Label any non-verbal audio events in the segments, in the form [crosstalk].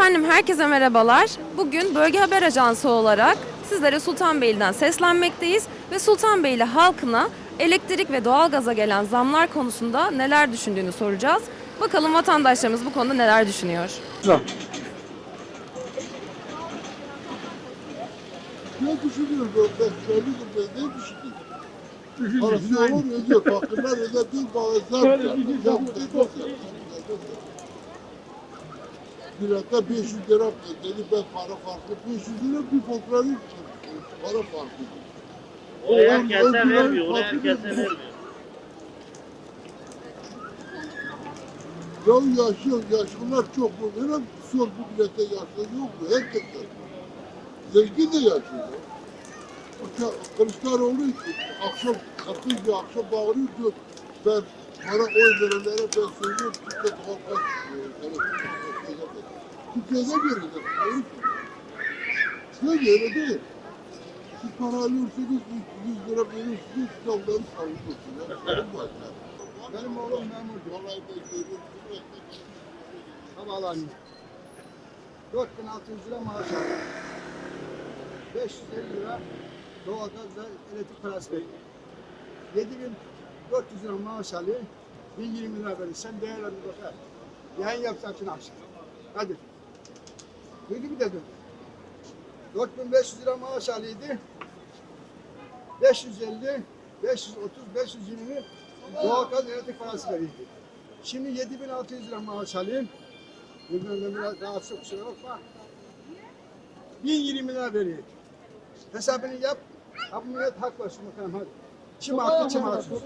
Efendim herkese merhabalar. Bugün Bölge Haber Ajansı olarak sizlere Sultanbeyli'den seslenmekteyiz ve Sultanbeyli halkına elektrik ve doğalgaza gelen zamlar konusunda neler düşündüğünü soracağız. Bakalım vatandaşlarımız bu konuda neler düşünüyor? Zam. Ne düşünüyorsun? Ben bellidir ben ne düşündüm? Parası olur ödüyor. Fakirler ödediği bazılar. Böyle Pirata 500 lira dedi ben para farkı 500 lira bir fotoğrafı para farkı. O herkese vermiyor, onu farklı herkese vermiyor. Ya yaşıyor, yaşlılar çok mu? Neden sor bu millete yaşlı yok mu? Herkes yaşlı. Zengin de ka- Kılıçdaroğlu akşam kalkınca akşam bağırıyor diyor. Ben bana oy verenlere ben söylüyorum. Türkiye halka Türkiye'de verecek. Şöyle öyle değil. Siz para alıyorsunuz, 100 lira veriyorsunuz, silahları savunuyorsunuz. Sorun var ya. Benim oğlum memur. Vallahi ben görüyorum. Havaalanı. 4600 lira maaş alıyor. 550 lira doğalgazla elektrik parası veriyor. 7400 lira maaş alıyor. 1020 lira veriyor. Sen değerlendir bakar. Yayın şunu akşam. Hadi. Duydu mu dedim? 4500 lira maaş alıyordu. 550, 530, 520 doğalgaz elektrik parası veriyordu. Şimdi 7600 lira maaş alayım. Bundan biraz rahatsız kusura bakma. 1020 lira veriyor. Hesabını yap. Ha bu millet hak var şunu bakalım hadi. Çim haklı çim haksız.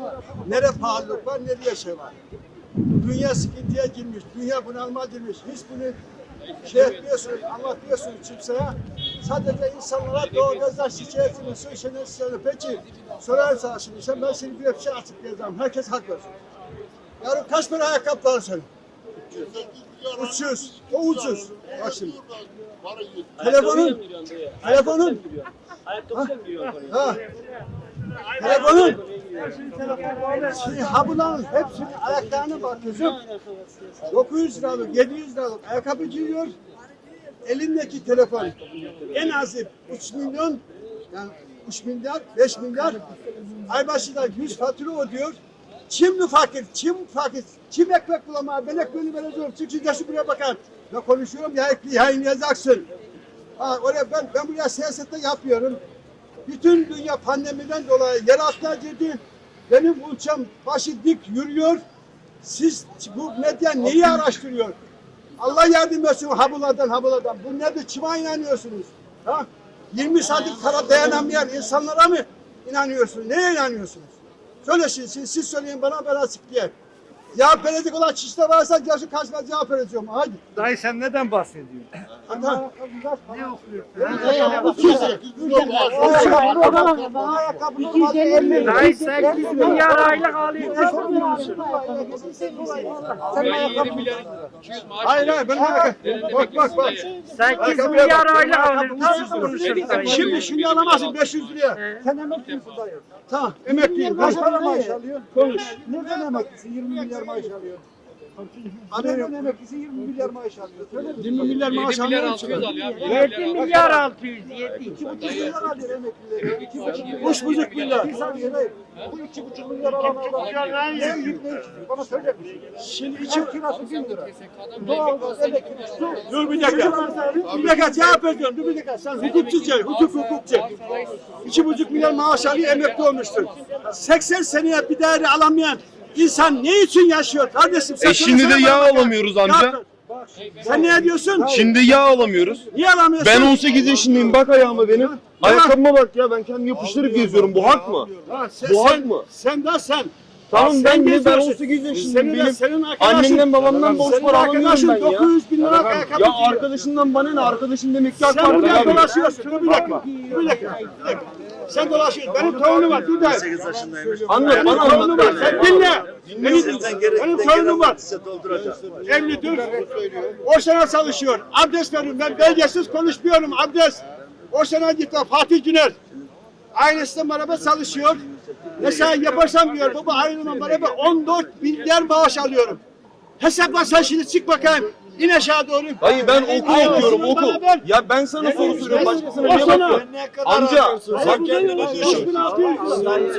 Nere pahalılık var, nereye şey var. Dünya sıkıntıya girmiş, dünya bunalıma girmiş. Hiç bunu şey etmiyorsunuz, anlatmıyorsunuz kimseye. Sadece insanlara doğalgazdan şikayetini, su işine şikayetini. Peki, sorarsa şimdi sen ben seni bir şey açıklayacağım. Herkes hak versin. Yarın kaç para ayakkabı var senin? Ucuz. O ucuz. Bak şimdi. Telefonun, telefonun, ha, telefonun, şimdi ha bunların hepsinin ayaklarına bakıyorsun. 900 liralık, 700 liralık ayakkabı giyiyor. Elindeki telefon en azı 3 milyon, yani 3 milyar, 5 milyar. Ay başında 100 fatura ödüyor. Kim mi fakir? Kim fakir? Kim ekmek bulamıyor? Ben ekmeğini vereceğim. De şu buraya bakar. Ben konuşuyorum ya ekmeği yayınlayacaksın. Ha, oraya ben, ben buraya siyasette yapıyorum. Bütün dünya pandemiden dolayı yer altına girdi. Benim ülkem başı dik yürüyor. Siz bu medya neyi araştırıyor? Allah yardım etsin habuladan habuladan. Bu nedir? Kime inanıyorsunuz? Ha? 20 saatlik para dayanamayan insanlara mı inanıyorsunuz? Neye inanıyorsunuz? Söyle şimdi, siz, siz söyleyin bana ben açıklayayım. Cevap verecek olan kişi de varsa gelsin karşıma cevap vereceğim. Hadi. Dayı sen neden bahsediyorsun? Hadi. Ne okuyorsun? Dayı 8 milyar aylık alıyorsun. Hayır hayır benim bak bak bak. 8 milyar aylık alıyorsun. Nasıl konuşuyorsun dayı? Şimdi şimdi alamazsın 500 liraya. Sen emeklisin dayı. Tamam emekliyim. Kaç para maaş alıyor? Konuş. Nereden emeklisin? 20 milyar maaş alıyor. Nereden emeklisin? 20 milyar maaş alıyor. Söyle bir 20 milyar maaş almıyor musun? 7 milyar 600 7. 2,5 milyar alıyor emeklileri. 2,5 milyar. Milyar. Bir saniye dayı. Bu 2,5 milyar alan adam. Ne yiyip ne? Bana söyle bir şey. Şimdi İçim içim kirası 1000 lira. Doğalgaz, elektrik, su. Dur bir dakika. Bir dakika cevap veriyorum. Dur bir dakika. Sen hukukçu hukuk hukukçu. İki buçuk milyon maaş alıyor emekli olmuştur. 80 seneye bir değeri alamayan insan ne için yaşıyor kardeşim? Sen E şimdi de söylesene yağ bana. alamıyoruz amca. Yağ- Sen ne diyorsun? Şimdi yağ alamıyoruz. Niye alamıyorsun? Ben 18 yaşındayım. Bak ayağıma benim. Ayakkabıma bak ya. Ben kendim yapıştırıp geziyorum. Bu hak mı? Ha, sen, Bu hak sen, mı? sen de sen. Tamam Sen ben geziyorsun. 18 yaşındayım. Senin Benim senin arkadaşın. annemden babamdan borç para alamıyorum ben ya. 900 bin lira ayakkabı Ya arkadaşından bana ne? Arkadaşın demek ki Sen buraya dolaşıyorsun. Dur bir dakika. Bir dakika. Bir dakika. Sen dolaşıyorsun. Benim torunum var. Dur da. Anlat Benim bana torunum var. anlat. Sen dinle. Benim, benim torunum var. Evlidir. O sene çalışıyor. Abdest veriyorum. Ben belgesiz konuşmuyorum. Abdest. O sene gitti. Fatih Güner. Ailesiyle beraber çalışıyor. Mesela yaparsam diyor baba ayrılma beraber 14 milyar maaş alıyorum. Hesapla sen şimdi çık bakayım. İn aşağı doğru. Dayı ben okul Hayır, okuyorum bana ver. Ya ben sana soru soruyorum başkasına niye sana. bakıyorsun? Amca bak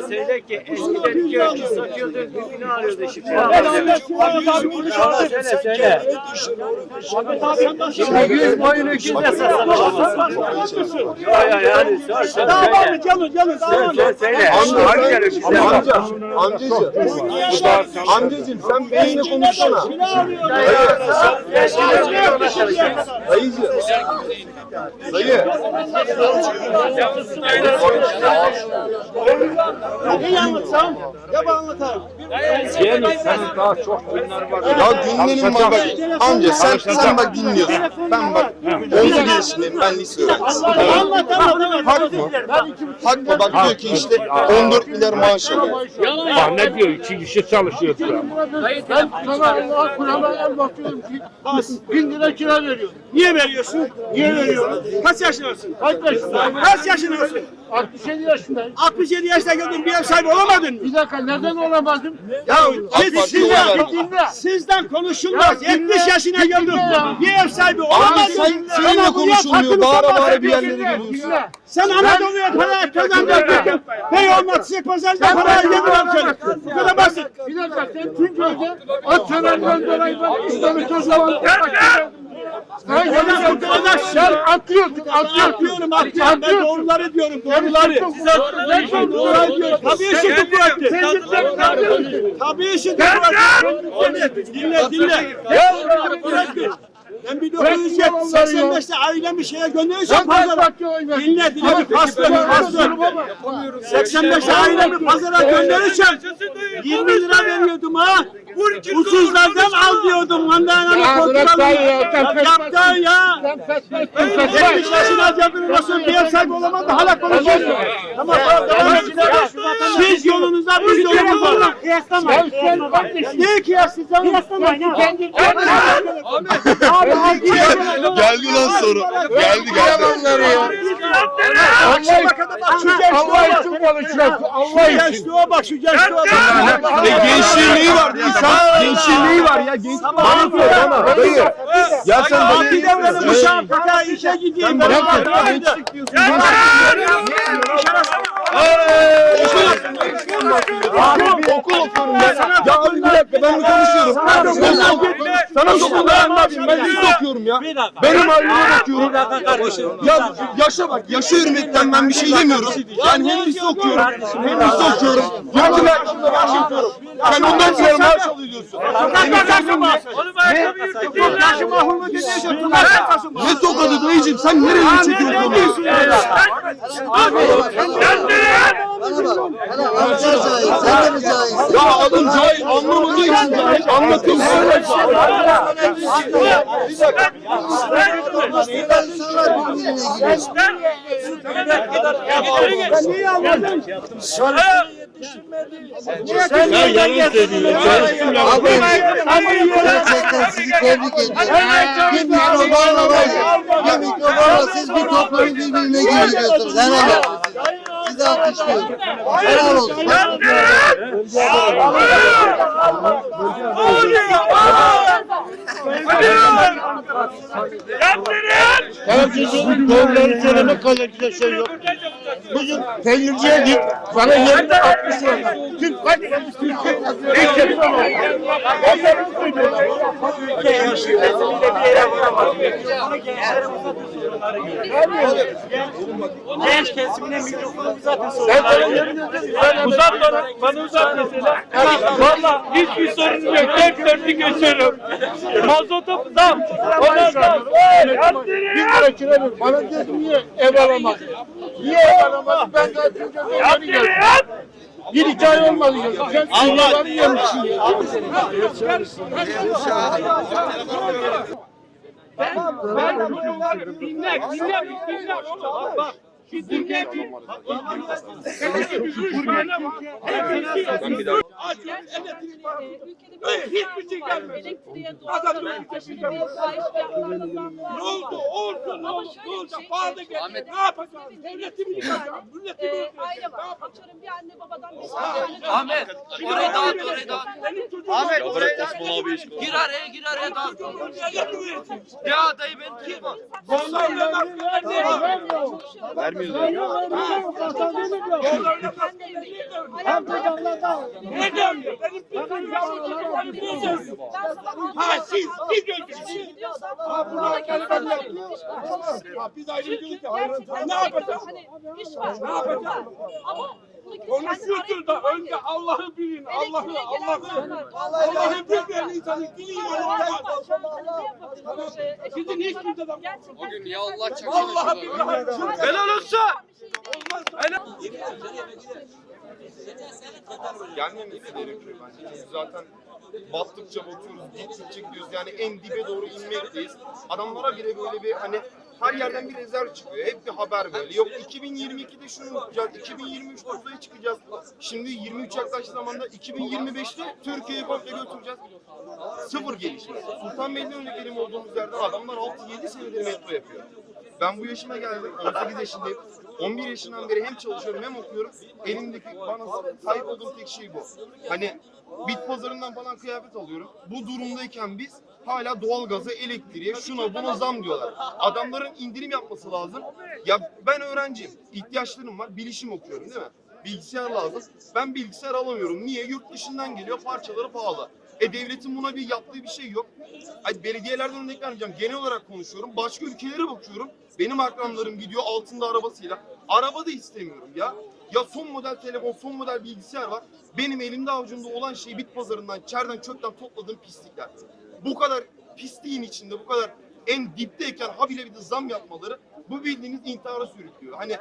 Söyle ki eskiden ölçü satıyordu, bugünü alıyordu şimdi. Ben anlatıyorum. Söyle söyle. Şimdi 100 boyun öküz de. Ya ya yani sor sor söyle. mı canım canım daha var mı? Söyle söyle. amca Hangi öküz amca amcacığım sen benimle konuşsana. Dayıcığım. Dayı. Ne anlatsam? Ya ben anlatayım. Ya dinlenin bak bak. Amca sen sen bak dinliyorsun. Ben bak 18 yaşındayım ben lise öğrencisiyim. Anlat anlat. Hak mı? Hak mı? Bak diyor ki işte 14 milyar maaş alıyor. Bak ne diyor? İki kişi çalışıyor. Ben sana Allah Kur'an'a bakıyorum ki bin lira kira veriyorum. Niye veriyorsun? Niye veriyorsun? Kaç yaşındasın? Kaç yaşındayım? Kaç yaşındasın? 67 yaşındayım. 67 yaşına geldin bir ev sahibi olamadın mı? Bir dakika neden olamadım? Ya siz, sizden, sizden konuşulmaz. Ya dinle, 70 yaşına geldin. dinle ya. Bir ev sahibi olamadın. sen, seninle konuşulmuyor. Bağıra bağıra bir yerlere geliyorsun. Dinle. Sen Anadolu'ya para kazanacaksın. Bey olmaz size pazarda Sen para bana yedireceksin. Bu kadar basit. Bir dakika sen Tuncay'da at töreninden dolayı ben üç tane çocuğum Oradan kurtulacaksın. Sen atıyorsun, atıyorsun. Atıyorum. Ben doğruları diyorum. Doğruları. Doğruları diyorum. Tabii işi kuvvetli. Tabii işi kuvvetli. Dinle dinle. Kuvvetli. Ben 1985'te ailem bir şeye kaç pazara. Dinle dinle bir pastör bir pastör. 85'te ailemi pazara gönderirken 20 lira veriyordum ha. Ucuzlardan al diyordum. Mandalina'nın Ya bırak kontrolünü. dayı ya, sen Yaptın ya. Sen fesmetsin, fesmet. 70 yaşına cebrin olsun bir ev sahibi olamaz da hala konuşuyorsun. Tamam tamam devam et. Siz yolunuzda biz yolumuzda. Kıyaslama. Ya sen kardeşim. Ne kıyaslayacaksın? Kıyaslamayın. Kendi Geldi lan soru. Geldi geldi. Allah gençliğe için bak. konuşuyorsun. Allah Şu için. gençliğe bak şu gençliğe bak. E, gençliğin neyi var? Neyi var ya? Bana sor bana. Dayı. Ya sen Abi dayı. devrenin uşağım kaka işe gideyim. Ben Bana gençlik diyorsun. Abi okul okuyorum ya. Ya abi bir dakika ben bir konuşuyorum. Okul? Sana sokul ben ne yapayım? Ben lise okuyorum ya. Benim halime bakıyorum. Ya yaşa bak. Yaşa hürmetten ben bir şey demiyorum. Yani hem lise okuyorum. Hem lise okuyorum. Ki ben şimdi maaş yapıyorum. Sen ondan sonra maaş alıyorsun. Benim sözüm ne? Yaşı mahrumu dinliyorsun. Tuzak yapmasın. Ne tokadı dayıcım? Sen nereye çekiyorsun konuyu? Ya? Adam cahil anlamadığı için cahil anlatıyor. Niye anladın? Sen yalan söylüyorsun. Gerçekten sizi tebrik ediyorum. Bir mikrofonla var bir mikrofonla siz bir toplumu birbirine girdiriyorsunuz. Helal olsun size. Size alkışlıyorum. Helal olsun. Herkesin doğruları söylemek kadar güzel şey yok. Bugün peynirciye git, bana yerinde 60 lira. Türk kaç Hiç yapamam. Genç kesimine mikrofonu zaten Ben ben- Uzat bana, bana uzat mesela. Valla hiçbir sorun yok. Dört dörtlük geçiyorum. Mazotum zam. Ona zam. Bir lira kira ver. Bana dedi niye ev alamadın? Niye ev alamadın? Ben daha Türkiye'de onları geldim. Bir iki ay olmadı geldim. Sen Allah yemişsin ya. Dinle, dinle, dinle. Bak, bak. Şu dinle bir. Açıyoruz elektrik parası. Ee, ülkede Öyle bir hiçbir şey gelmedi. Adam doğalgaza, öyle aşırı bir bir şey var. Ne oldu? Olsun ne oldu? Ne şey, Pahalı e. Ahmet, Ne yapacağız? Devleti mi yıkacağız? Milleti mi e, yıkacağız? Ne yapacağız? Bir anne babadan bir Ahmet, orayı dağıt, orayı dağıt. Ahmet, orayı dağıt. Gir araya, gir araya dağıt. Çocuğumun devleti mi yetsin? Ya dayı ben kim o? Vallahi ben askerler değilim. Ne diyorum? Benim bir Bir çocuğum. Ha siz, siz öldürdünüz. Ha bunu kendileri yapıyor. Ha biz ayrımcılık. Ne yapacağız? Hani iş var. Ne yapacağız? Ama buradaki Konuşuyorsunuz da önce Allah'ı bilin. Allah'ı, Allah'ı. Allah'ı bilmeyen insanın dili imanı olmaz. Sizin hiç kimseden Bugün ya Allah çakışın. Vallahi billahi. Helal olsun. Gelmemesi gerekiyor bence. Biz zaten battıkça batıyoruz, gittikçe gidiyoruz. Yani en dibe doğru inmekteyiz. Adamlara bile böyle bir hani her yerden bir rezerv çıkıyor. Hep bir haber böyle. Yok 2022'de şunu yapacağız, 2023'te uzaya çıkacağız. Şimdi 23 yaklaştığı zamanda 2025'te Türkiye'yi komple götüreceğiz. Sıfır gelişme. Sultanbeyli'den önce benim olduğumuz yerden adamlar 6-7 senedir metro yapıyor. Ben bu yaşıma geldim. 18 yaşındayım. 11 yaşından beri hem çalışıyorum hem okuyorum. Elimdeki bana sahip olduğum tek şey bu. Hani bit pazarından falan kıyafet alıyorum. Bu durumdayken biz hala doğalgaza, elektriğe, şuna buna zam diyorlar. Adamların indirim yapması lazım. Ya ben öğrenciyim. ihtiyaçlarım var. Bilişim okuyorum değil mi? Bilgisayar lazım. Ben bilgisayar alamıyorum. Niye? Yurt dışından geliyor. Parçaları pahalı. E devletin buna bir yaptığı bir şey yok. Ay belediyelerden örnek vermeyeceğim. Genel olarak konuşuyorum. Başka ülkelere bakıyorum. Benim akranlarım gidiyor altında arabasıyla. Araba da istemiyorum ya. Ya son model telefon, son model bilgisayar var. Benim elimde avucumda olan şey bit pazarından, çerden, çöpten topladığım pislikler. Bu kadar pisliğin içinde, bu kadar en dipteyken habire bir de zam yapmaları bu bildiğiniz intihara sürüklüyor. Hani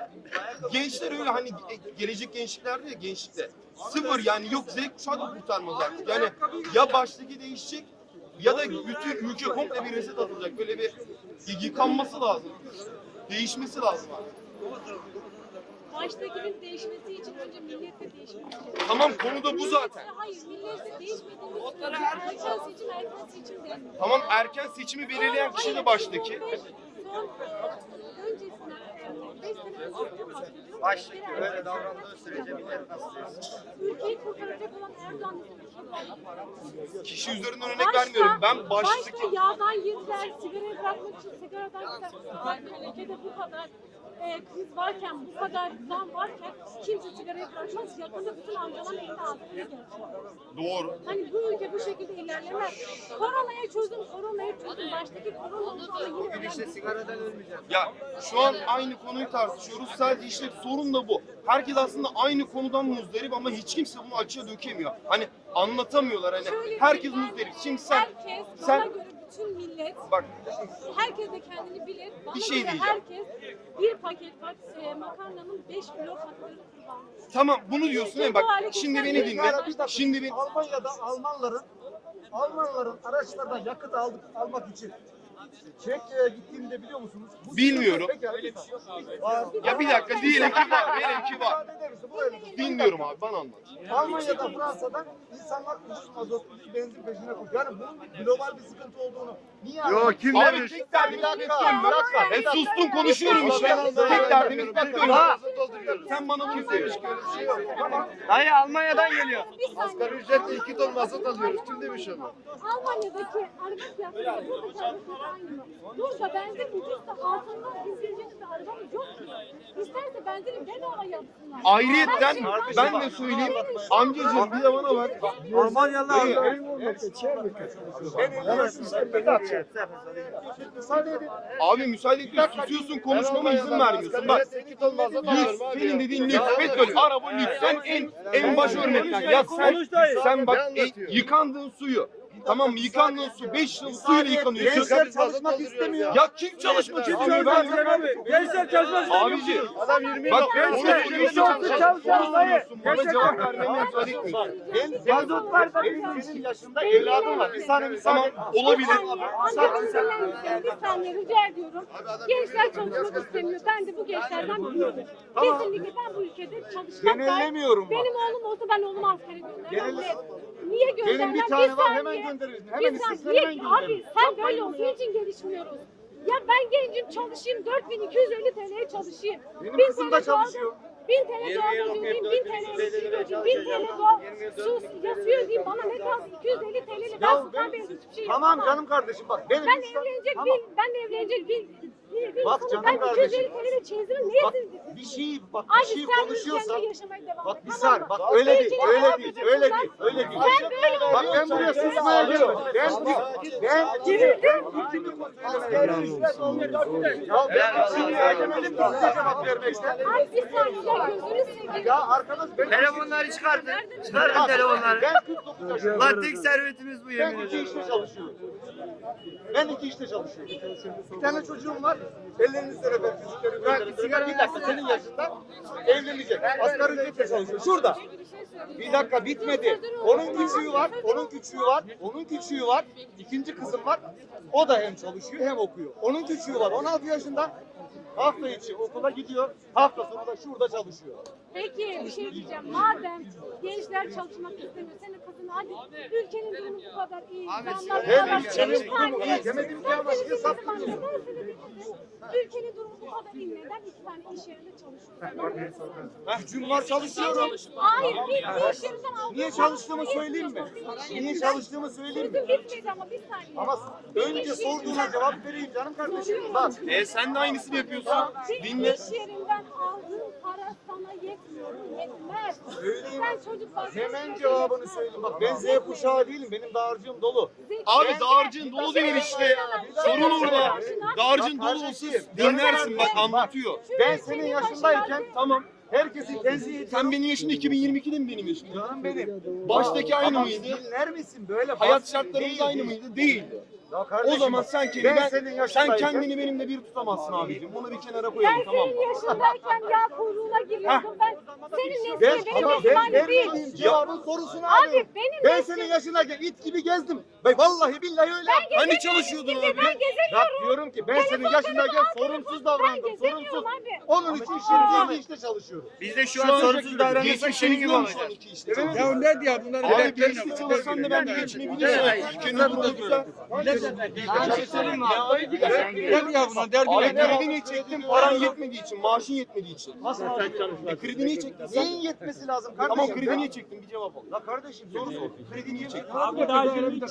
gençler öyle hani ge- gelecek gençliklerde ya gençlikte. Sıfır yani yok Z kuşağı da kurtarmaz artık. Yani ya baştaki değişecek ya da bütün ülke komple bir reset atılacak. Böyle bir yıkanması lazım. Değişmesi lazım abi. Baştakinin değişmesi için önce millette değişmesi. Tamam konu da bu zaten. Hayır, millette değişmediğimiz sürece erken seçim erken seçim değil. Tamam erken seçimi belirleyen kişi de baştaki. Son öncesinden, beş sene öncesinden bahsediyorum. Baştaki öyle davrandığı sürece millet nasıl Ülkeyi kurtaracak olan Erdoğan kim var? Kişi üzerinden örnek vermiyorum. Ben baştaki Başta yağdan yediler, sigarayı bırakmak için sigaradan gider. Ülkede bu kadar e, kriz varken, bu kadar zam varken kimse sigarayı bırakmaz. Yakında bütün amcalar elini altına gelecek. doğru. Hani bu ülke bu şekilde ilerlemez. Koronaya çözüm, koronaya çözüm. Baştaki korona oldu ama yine işte sigaradan ölmeyeceğiz. Ya şu an aynı konuyu tartışıyoruz. Sadece işte sorun da bu. Herkes aslında aynı konudan muzdarip ama hiç kimse bunu açığa dökemiyor. Hani anlatamıyorlar hani. Şöyle bir Herkes şey, muzdarip. Şimdi sen Herkes, bana sen- göre bütün millet, bak herkes de kendini bilir. Bana Bir şey göre diyeceğim. herkes bir paket bak, e, makarnanın 5 kilo faturası kullanmış. tamam bunu diyorsun ya bak şimdi beni dinle. Şimdi ben Almanya'da Almanların Almanların araçlardan yakıt aldık almak için Çekya'ya gittiğinde biliyor musunuz? Bu Bilmiyorum. Öyle bir şey. Var. ya bir dakika diyelim ki var. Diyelim ki var. Müsaade eder misin? Bu öyle. Dinliyorum abi bana anlat. Almanya'da, Fransa'da insanlar ucuz mazot, ucuz benzin peşine koşuyor. Yani bunun global bir sıkıntı olduğunu niye Yok kim Abi demiş? tek derdimiz Bir dakika, bitken bir dakika, E sustum konuşuyorum işte. Tek derdimiz bitken Sen bana bunu söyle. Dayı Almanya'dan geliyor. Bir saniye. Asgari ücretle iki ton mazot alıyoruz. Kim demiş onu? Almanya'daki araba fiyatları aynı mı? Bursa benzin ucuzsa altından izleyeceğiniz bir arabamız yok ki. İsterse benzini bedava yapsınlar. Ayrıyetten ben de söyleyeyim. Amcacığım bir de bana bak. Almanyalı Müsaade edin. Abi müsaade ediyorsun, susuyorsun, konuşmama izin vermiyorsun. Bak, lüks, abi. senin dediğin lüks, petrol, araba lüks. Sen en en baş örnekler. Ya sen, sen bak e, yıkandığın suyu Tamam mı? Yıkandığın su 5 yıl suyla yıkanıyorsun. Gençler çalışmak istemiyor. Ya kim çalışmak istiyor? Ben Gençler çalışmaz. Abici. Bak onu soruyorsun. Soruyorsun. Bana cevap müsaade etmiyorsun. Yazık var da senin yaşında evladım var. Bir saniye bir Tamam saniye. olabilir. Bir saniye rica ediyorum. Gençler çalışmak istemiyor. Ben de bu gençlerden biriyim. Kesinlikle ben bu ülkede çalışmak Genellemiyorum. Benim oğlum olsa ben oğlumu askere göndermem. Niye göndermem? Benim bir tane var hemen göndeririz. Bir Hemen istesene hemen Niye? göndeririz. Abi sen böyle olduğu için gelişmiyoruz. Ya ben gencim çalışayım 4250 TL'ye çalışayım. Benim Bin kızım da doğal- çalışıyor. 1000 TL doğal ödeyeyim, 1000 TL elektrik ödeyeyim, 1000 TL doğal su yasıyor ödeyeyim. Bana ne kalsın 250 TL'yle ben Sultan ben, Bey'e hiçbir şey tamam canım kardeşim bak benim Ben evlenecek ben evlenecek bir, bir, bir Bak insanım. canım Ben kardeşim. 250 TL'yle çeyizimin neye Bak siz- bir şey bak bir Abi şey sen konuşuyorsan ülkende yaşamaya devam Bak et. bir tamam mı? bak öyle değil Ülkeni öyle değil edeceksin. öyle Ben- değil öyle değil. Sen böyle Bak ben buraya susmaya gelmedim. Ben ben ücret olmuş. Ya ben şimdi edemedim ki size cevap vermekten. Ay bir saniye ya gözünü seveyim. Ya arkadaş ben Telefonları çıkartın. Çıkartın telefonları. ben 49 yaşındayım. Lan tek servetimiz bu Ben yemin iki ederim. işte çalışıyorum. Ben iki işte çalışıyorum. Bir tane çocuğum var. Ellerinizden öper çocukları. Bırak bir sigara bir dakika senin yaşında evlenecek. Asgari ücretle çalışıyor. Şurada. Bir dakika bitmedi. Onun küçüğü var, onun küçüğü var, onun küçüğü var. İkinci kızım var. O da hem çalışıyor hem okuyor. Onun küçüğü var. 16 yaşında. Hafta içi okula gidiyor. Hafta sonu da şurada çalışıyor. Peki bir şey diyeceğim. Madem gençler çalışmak istemiyor. Senin kızın hadi ülkenin durumu bu kadar iyi. Bu Hem kadar ülkenin durumu iyi demedim ki ama Ben seni niye saptın dinledim diyorsun? anne, ben seni dinledim. Ülkenin durumu bu kadar iyi. Neden iki tane iş yerinde çalışıyorsun? Gücüm var çalışıyorum. Hayır, bir, bir iş yerinden aldığın Niye çalıştığımı söyleyeyim mi? Niye çalıştığımı söyleyeyim mi? Bitmedi ama bir saniye. Ama önce sorduğuna cevap vereyim canım kardeşim. Bak. E sen de aynısını yapıyorsun. Dinle. iş yerinden Yetmez. Söyleyeyim. Sen çocuk bakıyorsun. Hemen cevabını söyleyeyim. Bak ben Z kuşağı değilim. Benim dağarcığım dolu. Abi dağarcığın dolu değil işte. Sorun orada. Dağarcığın dolu olsa dinlersin bak anlatıyor. Ben senin yaşındayken tamam. Herkesin tenzih Sen benim yaşında 2022'de mi benim yaşımda? Canım benim. Baştaki aynı mıydı? Dinler misin böyle? Hayat şartlarımız aynı mıydı? Değildi. Ya O zaman sen kendini ben ben, senin sen yaşındayken kendini benimle bir tutamazsın abicim. Bunu bir kenara Ben koyalım tamam senin mı? yaşındayken yağ kuyruğuna giriyordum. Ben senin ben neslin benim ama ben aynı değil. vermediğim cevabın sorusunu Abi abi. benim Ben neslim- senin yaşındayken it gibi gezdim. Bak vallahi billahi öyle. Ben Hani çalışıyordun abi? Ben Bak gezemiyorum. diyorum ki ben senin Telefonlarımı yaşındayken al, sorumsuz davrandım. Ben gezemiyorum Sorumsuz. abi. Onun için şimdi iki işte çalışıyorum. Biz de şu an sorumsuz davranırsak senin gibi olacak. Ya ne diyor bunlar? Abi gençlik çalışsan da ben de geçmeyi biliyorsun. Ülkenin güzel. Ne diyor bunlar? Derdi Abi kredini çektim paran yetmediği için, maaşın yetmediği için. E kredini çektin sen. Neyin yetmesi lazım kardeşim? Tamam kredini çektin bir cevap al. La kardeşim soru sor. Kredini çektin.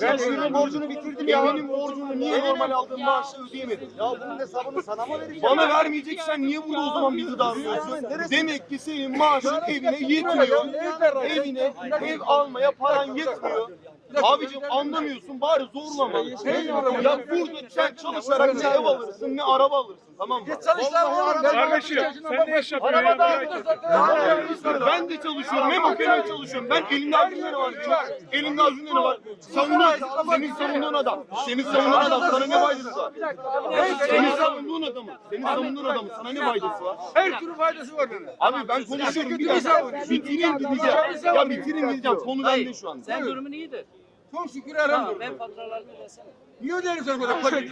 Ben senin borcunu bitirdim ya. Evinin borcunu niye normal aldığın maaşı ödeyemedin? Ya bunun hesabını sana mı vereceğim? Bana vermeyeceksen niye burada o zaman bizi darlıyorsun? Demek ki senin maaşın evine yetmiyor. Evine ev almaya paran yetmiyor. Abicim anlamıyorsun bari zorlama. Ya burada sen çalışarak ne ev alırsın ne araba alırsın tamam mı? Kardeşim sen ne iş yapıyorsun ya? Ben de çalışıyorum okuyayım hem çalışıyorum. Ben elimde azimle ne var? Elimde azimle ne var? Savunan, senin savunduğun adam. Senin savunduğun adam sana ne faydası var? Senin savunduğun adamı. Senin savunduğun adamı sana ne faydası var? Her türlü faydası var. Abi ben konuşuyorum bir dakika. Bitireyim gideceğim. Ya bitireyim gideceğim. Konu bende şu an. Sen durumun iyidir. Çok şükür elhamdülillah. Ben faturalarını ödesene. Niye öderim sen böyle [laughs] fakir?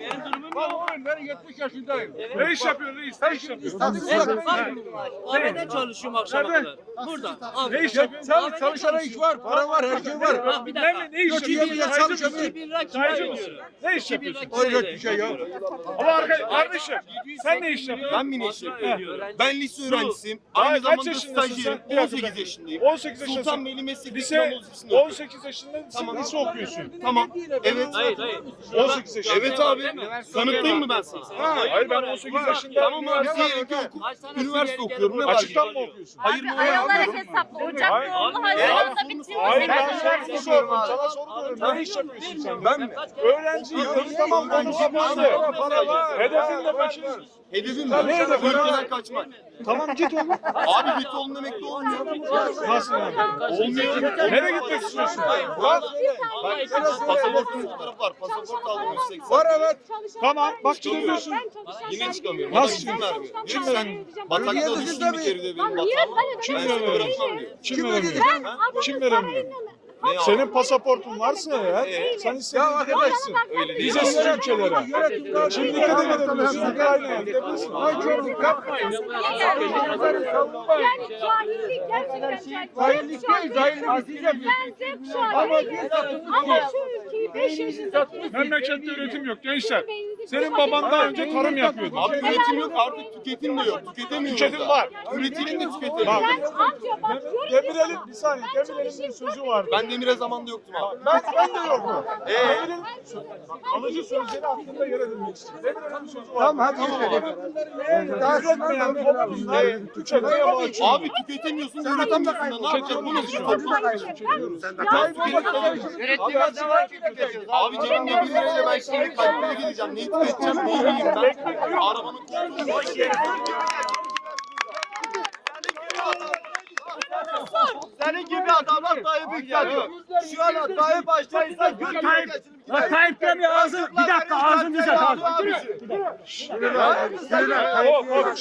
Benim durumum yok. oğlum ben 70 yaşındayım. Ne iş yapıyorsun reis? Ne iş yapıyorsun? Kahvede çalışıyorum akşama Nerede? kadar. Burada. Ne iş yapıyorsun? Sen çalışana iş var, para var, her şey var. Bir dakika. Ne, ne iş yapıyorsun? Sayıcı çalışamıyor. mısın? 2000 lira kira Sayıcı mısın? ödüyorum. Ne iş 2000 lira yapıyorsun? kira bir şey ya. Ama arka- kardeşim sen ne iş yapıyorsun? Ben mi ne iş yapıyorum? Ben lise öğrencisiyim. Aynı kaç zamanda yaşındasın stajyerim. sen? Bir dakika, 18 bir dakika. yaşındayım. 18 yaşındasın. Sultanbeyli Meslek Lise Lisesi'nde okuyorum. 18 yaşında Tamam. Lise okuyorsun. Tamam. Evet. Hayır hayır. 18 yaşında. Evet abi. Kanıtlayayım mı ben sana? Hayır ben 18 yaşında. Tamam abi üniversite- okuyorum. Ne var? Açıktan mı okuyorsun? Hayır mı? aralara hesapla. Ocak Hayır. doğumlu Haziran'da bitiyor. Hayır ben sana soruyorum. Sana soruyorum. Ne iş yapıyorsun sen? Ben mi? Öğrenci yılı tamam. Para var. Hedefin de başın. Hedefim hedefin? Ülkeden kaçmak. Tamam git oğlum. Abi git oğlum demek de olmuyor. Nasıl yani? Olmuyor. Nereye gitmek istiyorsun? Bak. Pasaportun fotoğrafı var. Pasaport aldım 180. Var evet. Tamam bak Çıkamıyorum. çıkıyorsun. Yine çıkamıyorum. Nasıl çalışan Kim değilim. Batakta düştüm bir kere de benim ben Kim diyor. Kim veremiyor? Kim veremiyor? Ne Senin pasaportun varsa eğer sen istediğin gidebilirsin. Öyle değil. Vizesiz ülkelere. Şimdi dikkat edebilirsin. Ukrayna'ya gidebilirsin. Yani cahillik gerçekten cahillik. Cahillik değil, cahillik. Ben Z kuşağı değilim. Ama şu ülkeyi 5 yaşındaki... Memlekette üretim yok gençler. Senin baban daha önce tarım yapıyordu. Abi üretim yok artık tüketim de yok. Tüketemiyoruz. Tüketim var. Üretilim de. Ben amca bak Demirel'in bir saniye ben Demirel'in bir sözü vardı. Ben Demir'e zamanda yoktum abi. Ben, ben de yokum. Demirel'in alıcı sözleri hakkında yer edilmek istiyorum. Demirel'in bir sözü. Tamam hadi. Üretmeyen toplumlar tüketmeye mahkum. Abi tüketemiyorsun, üretemiyorsun da ne yapacağız? Bu nasıl bir toplum? Abi cebimde bir lirayla ben şimdi kalbime gideceğim. Neyi tüketeceğim, neyi yiyeyim ben? Arabanın koltuğunu boş Senin gibi adamlar Tayyip'i yükseliyor. Şu an Tayyip başlayırsa gül Tayyip. Lan Tayyip demiyor ağzı. Bir dakika ağzını düzelt abi. Hop hop.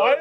Hayır.